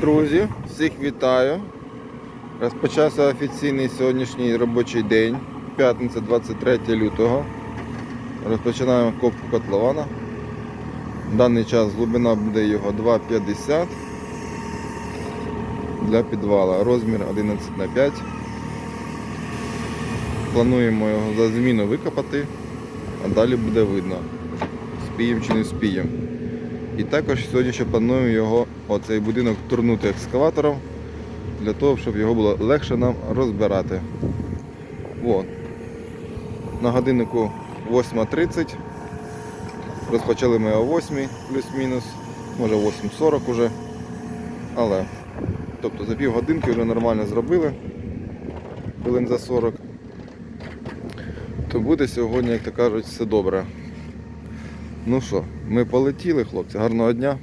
Друзі, всіх вітаю. Розпочався офіційний сьогоднішній робочий день, п'ятниця 23 лютого. Розпочинаємо копку котлована. В даний час глибина буде його 2,50 для підвала. Розмір 11 на 5. Плануємо його за зміну викопати, а далі буде видно, спіємо чи не спіємо. І також сьогодні ще планую його, оцей будинок турнути екскаватором, для того, щоб його було легше нам розбирати. От. На годиннику 8.30. Розпочали ми о 8 плюс-мінус, може 8.40 уже. Але, тобто за пів годинки вже нормально зробили, хвилин за 40. То буде сьогодні, як то кажуть, все добре. Ну що, ми полетіли, хлопці. Гарного дня.